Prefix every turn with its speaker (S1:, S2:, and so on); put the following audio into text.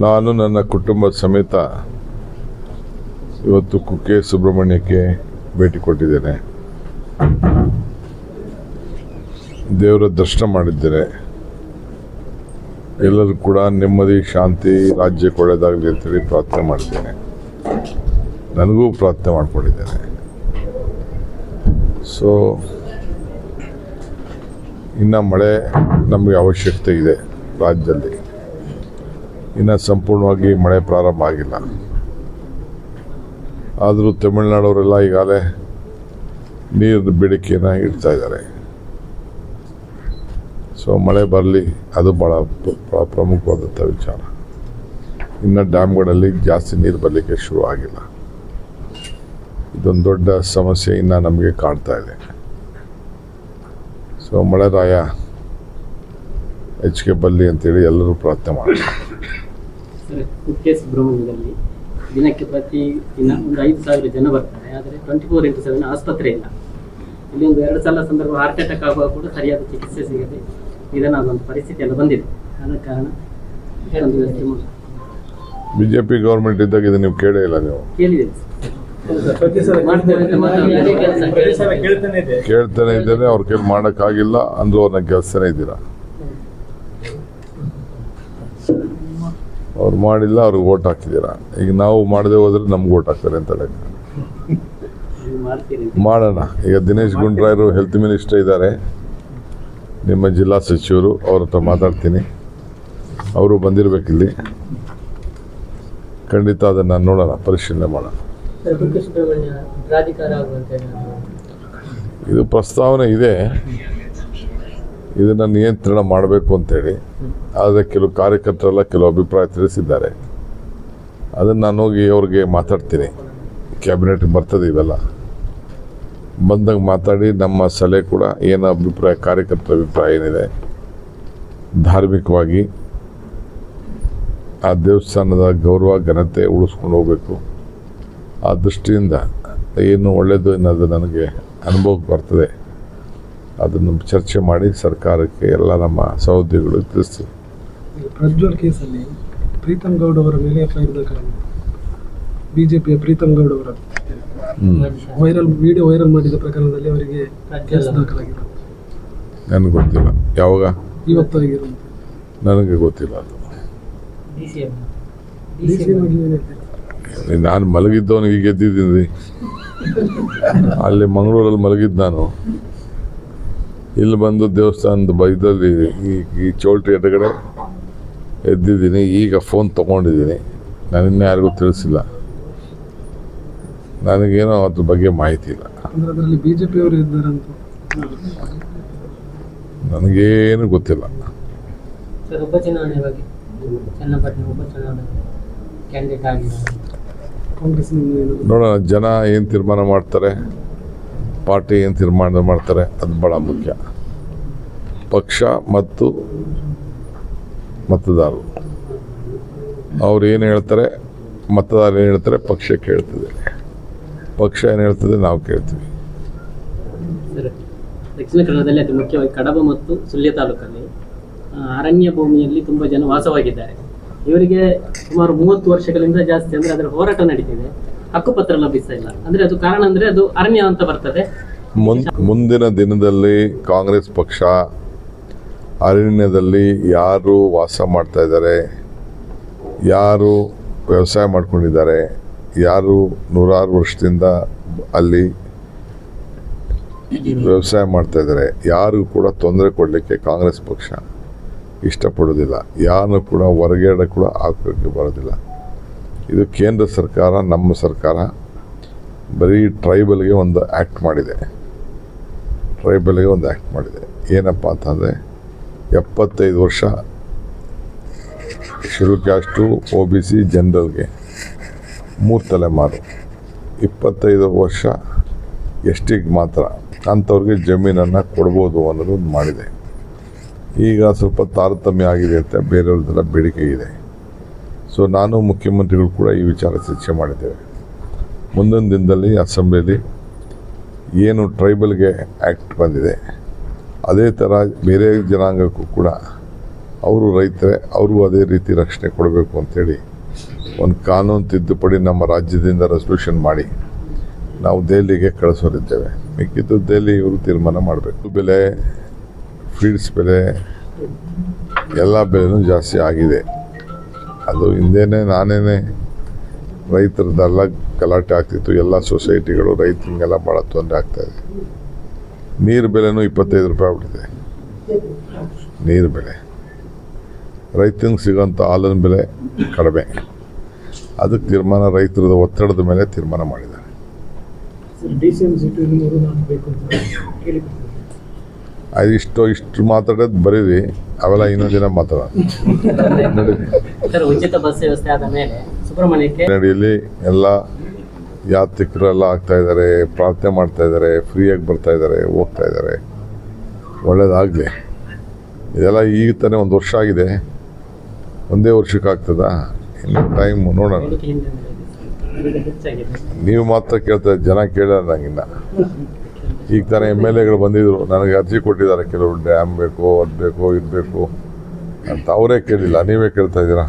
S1: ನಾನು ನನ್ನ ಕುಟುಂಬದ ಸಮೇತ ಇವತ್ತು ಕುಕ್ಕೆ ಸುಬ್ರಹ್ಮಣ್ಯಕ್ಕೆ ಭೇಟಿ ಕೊಟ್ಟಿದ್ದೇನೆ. ದೇವರ ದರ್ಶನ ಮಾಡಿದ್ದೇನೆ. ಎಲ್ಲರೂ ಕೂಡ ನೆಮ್ಮದಿ, ಶಾಂತಿ ರಾಜ್ಯಕ್ಕೆ ಒಳ್ಳೆಯದಾಗಲಿ ಅಂತೇಳಿ ಪ್ರಾರ್ಥನೆ ಮಾಡಿದ್ದೇನೆ. ನನಗೂ ಪ್ರಾರ್ಥನೆ ಮಾಡಿಕೊಂಡಿದ್ದೇನೆ. ಸೊ ಇನ್ನು ಮಳೆ ನಮಗೆ ಅವಶ್ಯಕತೆ ಇದೆ ರಾಜ್ಯದಲ್ಲಿ. ಇನ್ನು ಸಂಪೂರ್ಣವಾಗಿ ಮಳೆ ಪ್ರಾರಂಭ ಆಗಿಲ್ಲ. ಆದರೂ ತಮಿಳುನಾಡವರೆಲ್ಲ ಈಗಾಗಲೇ ನೀರಿನ ಬೇಡಿಕೆಯನ್ನು ಇಡ್ತಾ ಇದ್ದಾರೆ. ಸೊ ಮಳೆ ಬರಲಿ, ಅದು ಭಾಳ ಪ್ರ- ಪ್ರಮುಖವಾದಂಥ ವಿಚಾರ. ಇನ್ನು ಡ್ಯಾಮ್ಗಳಲ್ಲಿ ಜಾಸ್ತಿ ನೀರು ಬರಲಿಕ್ಕೆ ಶುರು ಆಗಿಲ್ಲ. ಇದೊಂದು ದೊಡ್ಡ ಸಮಸ್ಯೆ ಇನ್ನು ನಮಗೆ ಕಾಣ್ತಾ ಇದೆ. ಸೊ ಮಳೆರಾಯ ಹೆಚ್ಚಿಗೆ ಬರಲಿ ಅಂತೇಳಿ ಎಲ್ಲರೂ ಪ್ರಾರ್ಥನೆ ಮಾಡ್ತಾರೆ.
S2: ಸರ್ ಕುಕ್ಕೆ ಸುಬ್ರಹ್ಮಣ್ಯದಲ್ಲಿ ದಿನಕ್ಕೆ ಪ್ರತಿ ದಿನ ಒಂದು ಐದು ಸಾವಿರ ಜನ ಬರ್ತಾರೆ ಆದರೆ ಟ್ವೆಂಟಿ ಫೋರ್ ಇಂಟು ಸೆವೆನ್ ಆಸ್ಪತ್ರೆ ಇಲ್ಲ. ಇಲ್ಲಿ ಒಂದು ಎರಡು ಸಲ ಸಂದರ್ಭ ಹಾರ್ಟ್ ಅಟ್ಯಾಕ್ ಆಗುವಾಗ ಕೂಡ ಸರಿಯಾದ ಚಿಕಿತ್ಸೆ ಸಿಗದೆ ನಿಧನಾಗುವಂಥ ಪರಿಸ್ಥಿತಿ ಎಲ್ಲ ಬಂದಿದೆ. ಆದ ಕಾರಣ ಒಂದು ವ್ಯವಸ್ಥೆ ಮಾಡಿ
S1: ಬಿ ಜೆ ಪಿ ಗೌರ್ಮೆಂಟ್ ಇದ್ದಾಗ ಇದು ನೀವು ಕೇಳೇ ಇಲ್ಲ ನೀವು?
S3: ಇದೆ
S1: ಕೇಳ್ತಾನೆ ಇದ್ದೇನೆ. ಅವ್ರು ಕೇಳಿ ಮಾಡೋಕ್ಕಾಗಿಲ್ಲ ಅಂದ್ರೂ ಅವ್ರನ್ನ ಕೆಲಸನೇ ಇದ್ದೀರಾ? ಅವ್ರು ಮಾಡಿಲ್ಲ ಅವ್ರಿಗೆ ಓಟ್ ಹಾಕಿದ್ದೀರಾ? ಈಗ ನಾವು ಮಾಡದೆ ಹೋದ್ರೆ ನಮ್ಗೆ ಓಟ್ ಹಾಕ್ತಾರೆ ಅಂತ. ಮಾಡೋಣ. ಈಗ ದಿನೇಶ್ ಗುಂಡ್ರಾಯರು ಹೆಲ್ತ್ ಮಿನಿಸ್ಟರ್ ಇದ್ದಾರೆ. ನಿಮ್ಮ ಜಿಲ್ಲಾ ಸಚಿವರು ಅವ್ರ ಹತ್ರ ಮಾತಾಡ್ತೀನಿ. ಅವರು ಬಂದಿರಬೇಕಿಲ್ಲಿ. ಖಂಡಿತ ಅದನ್ನು ನೋಡೋಣ ಪರಿಶೀಲನೆ ಮಾಡೋಣ. ಇದು ಪ್ರಸ್ತಾವನೆ ಇದೆ. ಇದನ್ನು ನಿಯಂತ್ರಣ ಮಾಡಬೇಕು ಅಂತೇಳಿ. ಆದರೆ ಕೆಲವು ಕಾರ್ಯಕರ್ತರೆಲ್ಲ ಕೆಲವು ಅಭಿಪ್ರಾಯ ತಿಳಿಸಿದ್ದಾರೆ. ಅದನ್ನು ನಾನು ಹೋಗಿ ಅವ್ರಿಗೆ ಮಾತಾಡ್ತೀನಿ. ಕ್ಯಾಬಿನೆಟ್ ಬರ್ತದೆ ಇವೆಲ್ಲ. ಬಂದಾಗ ಮಾತಾಡಿ, ನಮ್ಮ ಸಲಹೆ ಕೂಡ ಏನು ಅಭಿಪ್ರಾಯ, ಕಾರ್ಯಕರ್ತರ ಅಭಿಪ್ರಾಯ ಏನಿದೆ. ಧಾರ್ಮಿಕವಾಗಿ ಆ ದೇವಸ್ಥಾನದ ಗೌರವ, ಘನತೆ ಉಳಿಸ್ಕೊಂಡು ಹೋಗಬೇಕು. ಆ ದೃಷ್ಟಿಯಿಂದ ಏನು ಒಳ್ಳೆಯದು ಅನ್ನೋದು ನನಗೆ ಅನುಭವಕ್ಕೆ ಬರ್ತದೆ. ಅದನ್ನು ಚರ್ಚೆ ಮಾಡಿ ಸರ್ಕಾರಕ್ಕೆ ಎಲ್ಲ ನಮ್ಮ ಸಹೋದ್ಯೋಗಿಗಳು ತಿಳಿಸ್ತೀವಿ.
S4: ಪ್ರಜ್ವಲ್ ಕೇಸಲ್ಲಿ ಪ್ರೀತಮ್ ಗೌಡ್ ಅವರ ಮೇಲೆ ಎಫ್ಐಆರ್ ದಾಖಲಾಗಿದೆ ಬಿಜೆಪಿಯ ಪ್ರೀತಮ್ ಗೌಡ್ ಅವರ ವೈರಲ್ ವಿಡಿಯೋ ವೈರಲ್ ಮಾಡಿದ ಪ್ರಕರಣದಲ್ಲಿ ಅವರಿಗೆ ಕೇಸ್ ದಾಖಲಾಗಿದೆ.
S1: ನನಗೆ ಗೊತ್ತಿಲ್ಲ. ಯಾವಾಗ?
S4: ಇವತ್ತು ಆಗಿರುವಂತೆ
S1: ನನಗೆ ಗೊತ್ತಿಲ್ಲ ಅದು? ನಾನು ಮಲಗಿದ್ದವನಿಗೆ ಗೆದ್ದಿದ್ದೀನಿ. ಅಲ್ಲಿ ಮಂಗಳೂರಲ್ಲಿ ಮಲಗಿದ್ದು ನಾನು. ಇಲ್ಲಿ ಬಂದು ದೇವಸ್ಥಾನದ ಬೈದಲ್ಲಿ ಈ ಈ ಚೌಲ್ಟ್ರಿ ಎದುರುಗಡೆ ಎದ್ದಿದ್ದೀನಿ. ಈಗ ಫೋನ್ ತೊಗೊಂಡಿದ್ದೀನಿ. ನಾನು ಇನ್ನೂ ಯಾರಿಗೂ ತಿಳಿಸಿಲ್ಲ. ನನಗೇನೋ ಅದ್ರ ಬಗ್ಗೆ ಮಾಹಿತಿ ಇಲ್ಲ.
S4: ಅಂದ್ರೆ ಅದರಲ್ಲಿ ಬಿಜೆಪಿ ಅವರು ಇದ್ದಾರಂತ
S1: ನನಗೇನು ಗೊತ್ತಿಲ್ಲ.
S2: ಸರ್ ಉಪಚುನಾವಣೆ ಬಗ್ಗೆ ಚನ್ನಪಟ್ಟಣ ಉಪಚುನಾವಣೆ ಕ್ಯಾಂಡಿಡೇಟ್ ಆಗಿದ್ದಾರೆ.
S4: ಕಾಂಗ್ರೆಸ್
S1: ನೋಡೋಣ ಜನ ಏನು ತೀರ್ಮಾನ ಮಾಡ್ತಾರೆ? ಪಾರ್ಟಿ ಏನು ತೀರ್ಮಾನ ಮಾಡ್ತಾರೆ, ಅದು ಭಾಳ ಮುಖ್ಯ. ಪಕ್ಷ ಮತ್ತು ಮತದಾರರು. ಅವ್ರು ಏನು ಹೇಳ್ತಾರೆ, ಮತದಾರರು ಏನು ಹೇಳ್ತಾರೆ, ಪಕ್ಷ ಕೇಳ್ತದೆ. ಪಕ್ಷ ಏನು ಹೇಳ್ತದೆ, ನಾವು ಕೇಳ್ತೀವಿ.
S2: ದಕ್ಷಿಣ ಕನ್ನಡದಲ್ಲಿ ಅತಿ ಮುಖ್ಯವಾಗಿ ಕಡಬ ಮತ್ತು ಸುಳ್ಯ ತಾಲೂಕಲ್ಲಿ ಅರಣ್ಯ ಭೂಮಿಯಲ್ಲಿ ತುಂಬ ಜನ ವಾಸವಾಗಿದ್ದಾರೆ. ಇವರಿಗೆ ಸುಮಾರು ಮೂವತ್ತು ವರ್ಷಗಳಿಂದ ಜಾಸ್ತಿ ಅಂದರೆ ಅದರ ಹೋರಾಟ ನಡೀತಿದೆ. ಹಕ್ಕುಪತ್ರ ಲಭಿಸ್ತಾ ಇಲ್ಲ. ಅಂದ್ರೆ ಅದು ಕಾರಣ ಅಂದ್ರೆ ಅದು ಅರಣ್ಯ ಅಂತ ಬರ್ತದೆ.
S1: ಮುಂದಿನ ದಿನದಲ್ಲಿ ಕಾಂಗ್ರೆಸ್ ಪಕ್ಷ ಅರಣ್ಯದಲ್ಲಿ ಯಾರು ವಾಸ ಮಾಡ್ತಾ ಇದ್ದಾರೆ, ಯಾರು ವ್ಯವಸಾಯ ಮಾಡ್ಕೊಂಡಿದ್ದಾರೆ, ಯಾರು ನೂರಾರು ವರ್ಷದಿಂದ ಅಲ್ಲಿ ವ್ಯವಸಾಯ ಮಾಡ್ತಾ ಇದ್ದಾರೆ, ಯಾರು ಕೂಡ ತೊಂದರೆ ಕೊಡಲಿಕ್ಕೆ ಕಾಂಗ್ರೆಸ್ ಪಕ್ಷ ಇಷ್ಟಪಡೋದಿಲ್ಲ ಯಾರನ್ನು ಕೂಡ ಹೊರಗಡೆ ಕೂಡ ಹಾಕೋಕ್ಕೆ ಬರೋದಿಲ್ಲ. ಇದು ಕೇಂದ್ರ ಸರ್ಕಾರ, ನಮ್ಮ ಸರ್ಕಾರ ಬರೀ ಟ್ರೈಬಲ್ಗೆ ಒಂದು ಆ್ಯಕ್ಟ್ ಮಾಡಿದೆ. ಟ್ರೈಬಲ್ಗೆ ಒಂದು ಆ್ಯಕ್ಟ್ ಮಾಡಿದೆ. ಏನಪ್ಪ ಅಂತಂದರೆ ಎಪ್ಪತ್ತೈದು ವರ್ಷ schedule caste O B C ಜನರಲ್ಗೆ ಮೂರು ತಲೆಮಾರು ಇಪ್ಪತ್ತೈದು ವರ್ಷ ಎಷ್ಟಿಗೆ ಮಾತ್ರ ಅಂಥವ್ರಿಗೆ ಜಮೀನನ್ನು ಕೊಡ್ಬೋದು ಅನ್ನೋದು ಮಾಡಿದೆ. ಈಗ ಸ್ವಲ್ಪ ತಾರತಮ್ಯ ಆಗಿದೆ ಅಂತ ಬೇರೆಯವ್ರದ್ದೆಲ್ಲ ಬೇಡಿಕೆ ಇದೆ. ಸೊ ನಾನು ಮುಖ್ಯಮಂತ್ರಿಗಳು ಕೂಡ ಈ ವಿಚಾರ ಚರ್ಚೆ ಮಾಡಿದ್ದೇವೆ. ಮುಂದಿನ ದಿನದಲ್ಲಿ ಅಸೆಂಬ್ಲಿಯಲ್ಲಿ ಏನು ಟ್ರೈಬಲ್ಗೆ ಆ್ಯಕ್ಟ್ ಬಂದಿದೆ, ಅದೇ ಥರ ಬೇರೆ ಜನಾಂಗಕ್ಕೂ ಕೂಡ ಅವರು ರೈತರೇ ಅವರು ಅದೇ ರೀತಿ ರಕ್ಷಣೆ ಕೊಡಬೇಕು ಅಂಥೇಳಿ ಒಂದು ಕಾನೂನು ತಿದ್ದುಪಡಿ ನಮ್ಮ ರಾಜ್ಯದಿಂದ ರೆಸೊಲ್ಯೂಷನ್ ಮಾಡಿ ನಾವು ದೆಹಲಿಗೆ ಕಳಿಸೋರಿದ್ದೇವೆ. ಮಿಕ್ಕಿದ್ದು ದೆಹಲಿ ಇವರು ತೀರ್ಮಾನ ಮಾಡಬೇಕು. ಬೆಲೆ ಫೀಡ್ಸ್ ಬೆಲೆ, ಎಲ್ಲ ಬೆಲೆನೂ ಜಾಸ್ತಿ ಆಗಿದೆ. ಅದು ಹಿಂದೆನೇ ನಾನೇನೆ ರೈತರದ್ದೆಲ್ಲ ಗಲಾಟೆ ಆಗ್ತಿತ್ತು. ಎಲ್ಲ ಸೊಸೈಟಿಗಳು ರೈತರಿಗೆಲ್ಲ ಭಾಳ ತೊಂದರೆ ಆಗ್ತಾಯಿದೆ ನೀರು ಬೆಲೆನೂ ಇಪ್ಪತ್ತೈದು ರೂಪಾಯಿ ಆಗ್ಬಿಟ್ಟಿದೆ. ನೀರು ಬೆಲೆ. ರೈತನಿಗೆ ಸಿಗೋಂಥ ಹಾಲಿನ ಬೆಲೆ ಕಡಿಮೆ. ಅದಕ್ಕೆ ತೀರ್ಮಾನ ರೈತರದ ಒತ್ತಡದ ಮೇಲೆ ತೀರ್ಮಾನ ಮಾಡಿದ್ದಾರೆ. ಅದು ಇಷ್ಟು ಇಷ್ಟು ಮಾತಾಡೋದು ಬರೀರಿ ಅವೆಲ್ಲ ಇನ್ನೊಂದು ದಿನ ಮಾತಾಡೋಣ.
S2: ಉಚಿತ ಬಸ್ ವ್ಯವಸ್ಥೆ ಆದ ಮೇಲೆ ಸುಬ್ರಹ್ಮಣ್ಯಕ್ಕೆ
S1: ನಡಿಯಲ್ಲಿ ಎಲ್ಲ ಯಾತ್ರಿಕರೆಲ್ಲ ಆಗ್ತಾ ಇದ್ದಾರೆ ಪ್ರಾರ್ಥನೆ ಮಾಡ್ತಾ ಇದ್ದಾರೆ ಫ್ರೀಯಾಗಿ ಬರ್ತಾ ಇದ್ದಾರೆ ಹೋಗ್ತಾ ಇದ್ದಾರೆ. ಒಳ್ಳೇದಾಗಲಿ. ಇದೆಲ್ಲ ಈಗ ತಾನೇ ಒಂದು ವರ್ಷ ಆಗಿದೆ. ಒಂದೇ ವರ್ಷಕ್ಕೆ ಆಗ್ತದ? ಇನ್ನು ಟೈಮ್ ನೋಡೋಣ. ನೀವು ಮಾತ್ರ ಕೇಳ್ತಾ ಜನ ಕೇಳಲ್ಲ ನಂಗಿನ್ನ. ಈಗ ತಾನೇ ಎಂ ಎಲ್ ಎಗಳು ಬಂದಿದ್ರು. ನನಗೆ ಅರ್ಜಿ ಕೊಟ್ಟಿದ್ದಾರೆ. ಕೆಲವರು ಡ್ಯಾಮ್ ಬೇಕು ಅದು ಬೇಕು ಇದು ಬೇಕು ಅಂತ ಅವರೇ ಕೇಳಿಲ್ಲ. ನೀವೇ ಕೇಳ್ತಾ ಇದ್ದೀರಾ?